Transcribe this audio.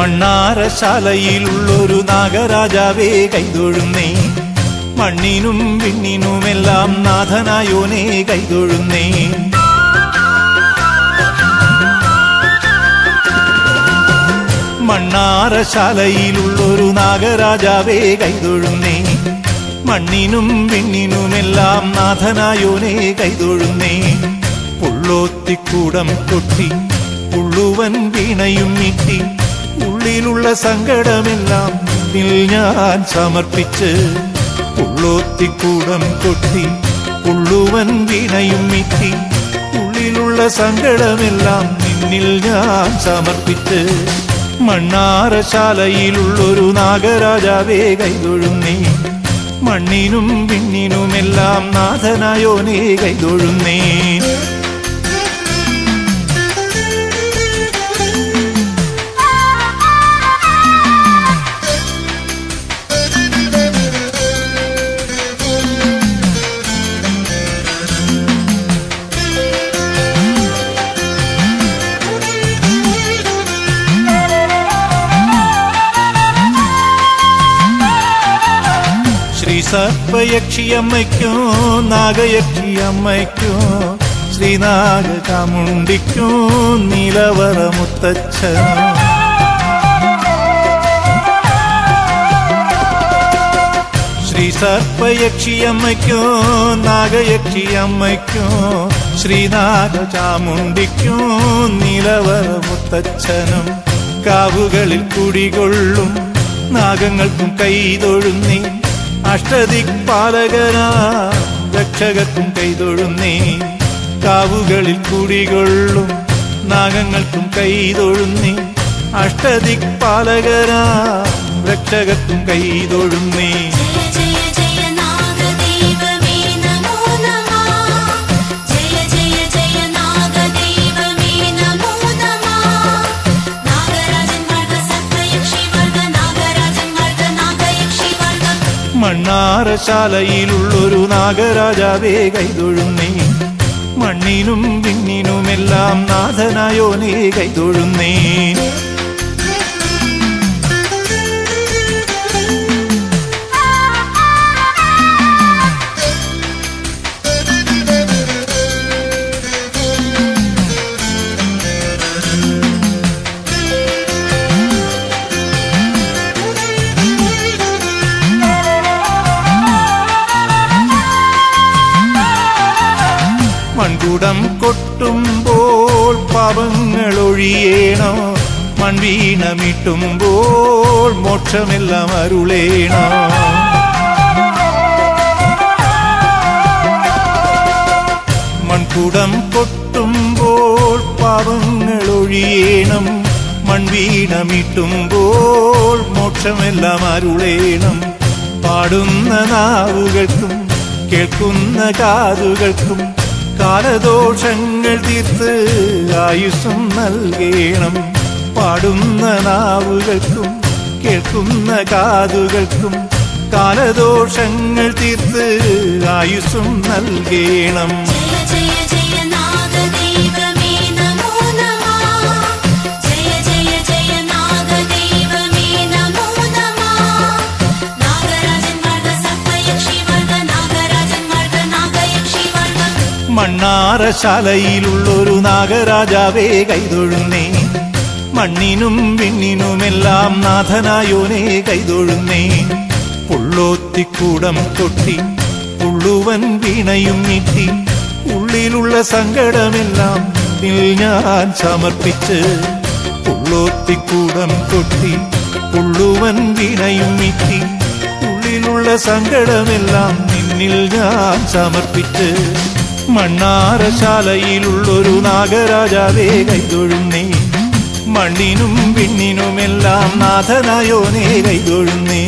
മണ്ണാരശാലയിലുള്ളൊരു നാഗരാജാവേ കൈതൊഴുന്നേ. മണ്ണിനും വിണ്ണിനുമെല്ലാം നാഥനായോനേ കൈതൊഴുന്നേ. മണ്ണാരശാലയിലുള്ളൊരു നാഗരാജാവേ കൈതൊഴുന്നേ. മണ്ണിനും വിണ്ണിനുമെല്ലാം നാഥനായോനേ കൈതൊഴുന്നേ. പുള്ളോത്തിക്കൂടം കൊട്ടി പുള്ളുവൻ വീണയും നീട്ടി ഉള്ളിലുള്ള സങ്കടമെല്ലാം നിന്നിൽ ഞാൻ സമർപ്പിച്ച് പുള്ളോത്തിക്കൂടം കൊട്ടി പുള്ളുവൻ വീണയും നീട്ടി ഉള്ളിലുള്ള സങ്കടമെല്ലാം നിന്നിൽ ഞാൻ സമർപ്പിച്ച് മണ്ണാരശാലയിലുള്ളൊരു നാഗരാജാവേ കൈതൊഴുന്നേ മണ്ണിനും വിണ്ണിനുമെല്ലാം നാഥനായോനേ കൈതൊഴുന്നേ. സർപ്പയക്ഷിയമ്മയ്ക്കോ നാഗയക്ഷിയമ്മയ്ക്കോ ശ്രീനാഗ കാമുണ്ടിക്കോ നീലവറ മുത്തച്ഛനോ ശ്രീ സർപ്പയക്ഷിയമ്മയ്ക്കോ നാഗയക്ഷിയമ്മയ്ക്കോ ശ്രീനാഗ ചാമുണ്ടിക്കോ നിലവറ മുത്തച്ഛനും. കാവുകളിൽ കുടികൊള്ളും നാഗങ്ങൾക്കും കൈതൊഴുന്നേ അഷ്ടദിക്പാലകനാ രക്ഷകർക്കും കൈതൊഴുന്നേ കാവുകളിൽ കുടികൊള്ളും നാഗങ്ങൾക്കും കൈതൊഴുന്നേ അഷ്ടദിക്പാലകനാ രക്ഷകർക്കും കൈതൊഴുന്നേ മണ്ണാരശാലയിലുള്ളൊരു നാഗരാജാവേ കൈതൊഴുന്നേ മണ്ണിനും വിണ്ണിനുമെല്ലാം നാഥനായോനേ കൈതൊഴുന്നേ മൺകുടം കൊട്ടുമ്പോൾ പാപങ്ങൾ ഒഴിയേണോ മൺവീണമിട്ടുമ്പോൾ മോക്ഷമെല്ലാം അരുളേണോ. മൺകുടം കൊട്ടുമ്പോൾ പാപങ്ങൾ ഒഴിയേണം മൺവീണമിട്ടുമ്പോൾ മോക്ഷമെല്ലാം അരുളേണം. പാടുന്ന നാവുകൾക്കും കേൾക്കുന്ന കാതുകൾക്കും കാലദോഷങ്ങൾ തീർത്ത് ആയുസ്സും നൽകേണം. പാടുന്ന നാവുകൾക്കും കേൾക്കുന്ന കാതുകൾക്കും കാലദോഷങ്ങൾ തീർത്ത് ആയുസ്സും നൽകേണം. മണ്ണാരശാലയിലുള്ളൊരു നാഗരാജാവേ കൈതൊഴുന്നേ മണ്ണിനും വിണ്ണിനുമെല്ലാം നാഥനായോനേ കൈതൊഴുന്നേ പുള്ളോത്തിക്കൂടം കൊട്ടി പുള്ളുവൻ വീണയും നീട്ടി ഉള്ളിലുള്ള സങ്കടമെല്ലാം നിന്നിൽ ഞാൻ സമർപ്പിച്ച് പുള്ളോത്തിക്കൂടം കൊട്ടി പുള്ളുവൻ വീണയും നീട്ടി ഉള്ളിലുള്ള സങ്കടമെല്ലാം നിന്നിൽ ഞാൻ സമർപ്പിച്ച് മണ്ണാരശാലയിലുള്ളൊരു നാഗരാജാവേ കൈതൊഴുന്നേ. മണ്ണിനും പിണ്ണിനുമെല്ലാം നാഥനായോനേ കൈതൊഴുന്നേ.